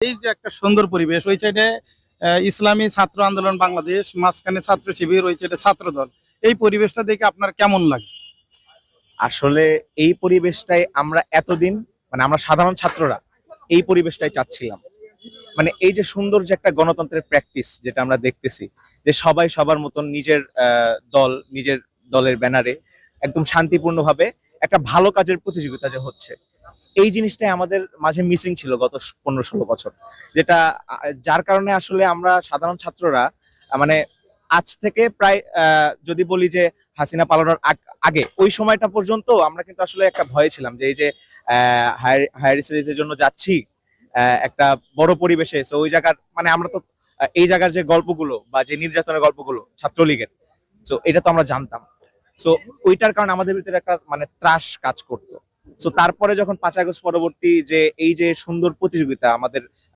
এই যে একটা সুন্দর পরিবেশ, ওই সাইডে ইসলামী ছাত্র আন্দোলন বাংলাদেশ, মাঝখানে ছাত্র শিবির, ওই সাইডে ছাত্র দল। এই পরিবেশটা দেখে আপনার কেমন লাগছে? আসলে এই পরিবেশটাই আমরা এতদিন মানে আমরা সাধারণ ছাত্ররা এই পরিবেশটাই চাচ্ছিলাম। মানে এই যে সুন্দর যে একটা গণতন্ত্রের প্র্যাকটিস যেটা আমরা দেখতেছি, যে সবাই সবার মতন নিজের দল, নিজের দলের ব্যানারে একদম শান্তিপূর্ণভাবে একটা ভালো কাজের প্রতিযোগিতা যে হচ্ছে এই জিনিসটাই আমাদের মাঝে মিসিং ছিল গত পনেরো ষোলো বছর। যেটা, যার কারণে আসলে আমরা সাধারণ ছাত্ররা মানে আজ থেকে প্রায় যদি বলি যে হাসিনা পালানোর আগে ওই সময়টা পর্যন্ত আমরা কিন্তু আসলে একটা ভয়ে ছিলাম যে এই যে হায়ার স্টাডিজের জন্য যাচ্ছি একটা বড় পরিবেশে। তো ওই জায়গার মানে আমরা তো এই জায়গার যে গল্পগুলো বা যে নির্যাতনের গল্পগুলো ছাত্রলীগের তো এটা তো আমরা জানতাম। সো ওইটার কারণে আমাদের ভিতরে একটা মানে ত্রাস কাজ করতো। সো তারপরে যখন পাঁচ আগস্ট পরবর্তী যে এই যে সুন্দর প্রতিযোগিতা আমাদের